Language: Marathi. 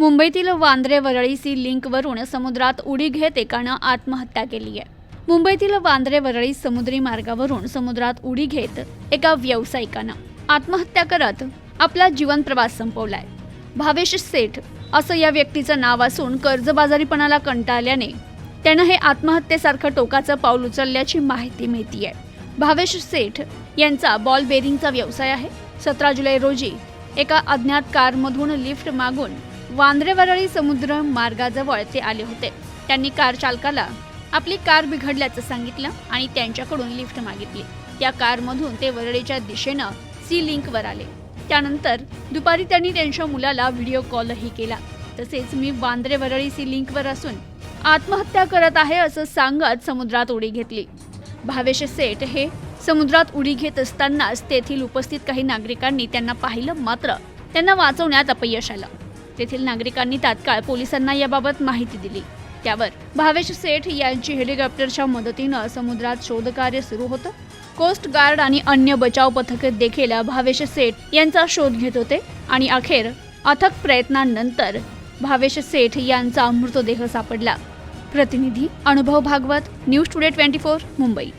मुंबईतील वांद्रे वरळी सी लिंकवरून समुद्रात उडी घेत एकानं आत्महत्या केली आहे. मुंबईतील वांद्रे वरळी समुद्री मार्गावरून समुद्रात उडी घेत एका व्यावसायिकानं आत्महत्या करत आपला जीवन प्रवास संपवलाय. भावेश सेठ असं या व्यक्तीचं नाव असून कर्जबाजारीपणाला कंटाळल्याने त्यानं हे आत्महत्येसारखं टोकाचं पाऊल उचलल्याची माहिती मिळतीये. भावेश सेठ यांचा बॉल बेरिंगचा व्यवसाय आहे. सतरा जुलै रोजी एका अज्ञात कारमधून लिफ्ट मागून वांद्रेवरळी समुद्र मार्गाजवळ ते आले होते. त्यांनी कार चालकाला आपली कार बिघडल्याचं सांगितलं आणि त्यांच्याकडून लिफ्ट मागितली. त्या कारमधून ते वरळीच्या दिशेनं सी लिंकवर आले. त्यानंतर दुपारी त्यांनी त्यांच्या मुलाला व्हिडिओ कॉलही केला. तसेच मी वांद्रे वरळी सी लिंकवर असून आत्महत्या करत आहे असं सांगत समुद्रात उडी घेतली. भावेश सेठ हे समुद्रात उडी घेत असतानाच तेथील उपस्थित काही नागरिकांनी त्यांना पाहिलं मात्र त्यांना वाचवण्यात अपयश आलं. तेथील नागरिकांनी तात्काळ पोलिसांना याबाबत माहिती दिली. त्यावर भावेश सेठ यांची हेलिकॉप्टरच्या मदतीनं समुद्रात शोधकार्य सुरू होतं. कोस्ट गार्ड आणि अन्य बचाव पथके देखील भावेश सेठ यांचा शोध घेत होते आणि अखेर अथक प्रयत्नांनंतर भावेश सेठ यांचा मृतदेह सापडला. प्रतिनिधी Anubhav Bhagwat news today twenty four Mumbai.